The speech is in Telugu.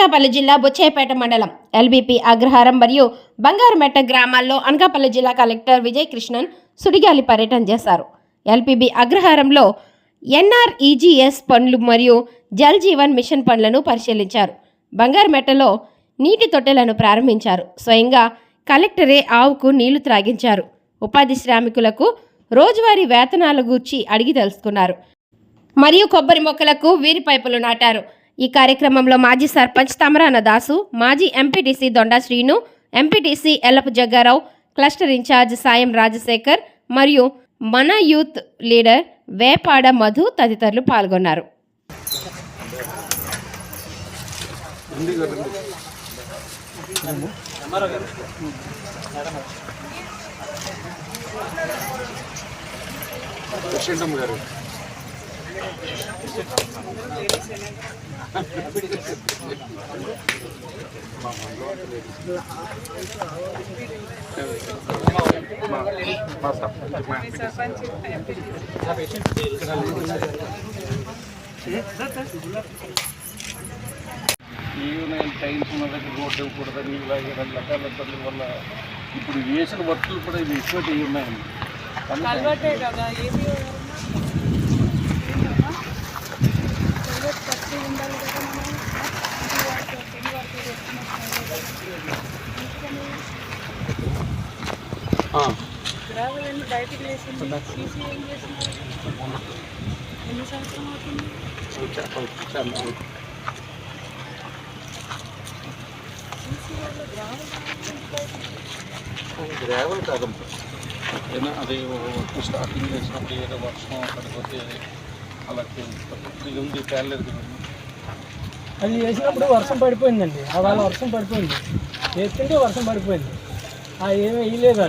అనకాపల్లి జిల్లా బుచ్చేపేట మండలం. ఎల్బీపీ అగ్రహారం మరియు బంగారుమెట్ట గ్రామాల్లో అనకాపల్లి జిల్లా కలెక్టర్ విజయ్ కృష్ణన్ సుడిగాలి పర్యటన చేశారు. ఎల్పీబీ అగ్రహారంలో ఎన్ఆర్ఈజీఎస్ పనులు మరియు జల్ జీవన్ మిషన్ పనులను పరిశీలించారు. బంగారుమెట్టలో నీటి తొట్టెలను ప్రారంభించారు. స్వయంగా కలెక్టరే ఆవుకు నీళ్ళు త్రాగించారు. ఉపాధి శ్రామికులకు రోజువారీ వేతనాల గూర్చి అడిగి తెలుసుకున్నారు. మరియు కొబ్బరి మొక్కలకు వీరి పైపులు నాటారు. ఈ కార్యక్రమంలో మాజీ సర్పంచ్ తమరాన దాసు మాజీ MPTC Donda Srinu MPTC Yellapu Jaggarao cluster in charge Sayam Rajasekhar మరియు మన యూత్ లీడర్ వేపాడ మధు తదితరులు పాల్గొన్నారు. గారు. ఈవినింగ్ టైమ్స్ ఉన్న దగ్గర రోడ్డు ఇవ్వకూడదని ఇలాగే రకరకాల ఇబ్బందుల వల్ల ఇప్పుడు వేసిన వర్కులు కూడా ఇవి ఎక్కువ ఉన్నాయండి మనం గ్రావెల్ అన్ని బయటకు వేసింది సీసీ ఏం చేసింది ఎన్ని సంవత్సరం అవుతుంది? సీసీ వల్ల గ్రావెల్ కాదమ్మా ఏదైనా అది స్టార్టింగ్ చేసినప్పుడు ఏదో వర్షం పడిపోతే అలా ఇది ఉంది తేలేదు కదండి అది వేసినప్పుడు వర్షం పడిపోయిందండి. వాళ్ళ వర్షం పడిపోయింది. వేస్తుంటే వర్షం పడిపోయింది. ఏమీ వేయలేదు